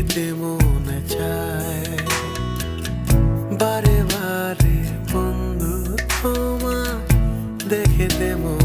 দেখেতে মন চায়। বারে বারে বন্ধু তোমা দেখেতে মনে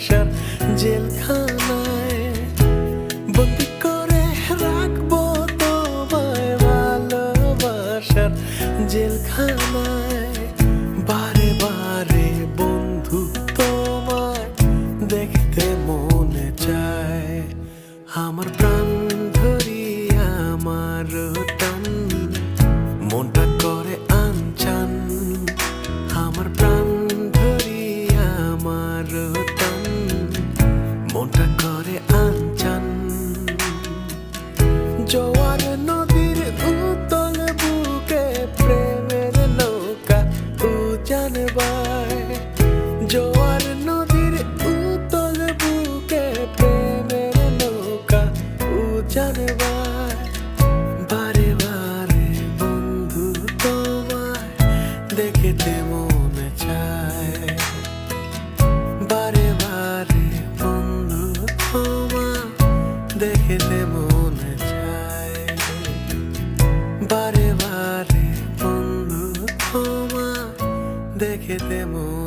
ভালোবাসার জেলখানায়। বন্দি করে রাখব তোমায় ভালোবাসার জেলখানায়। বারে বারে বন্ধু তোমায় দেখতে মনে চায়। আমার প্রাণ জোয়ার বারে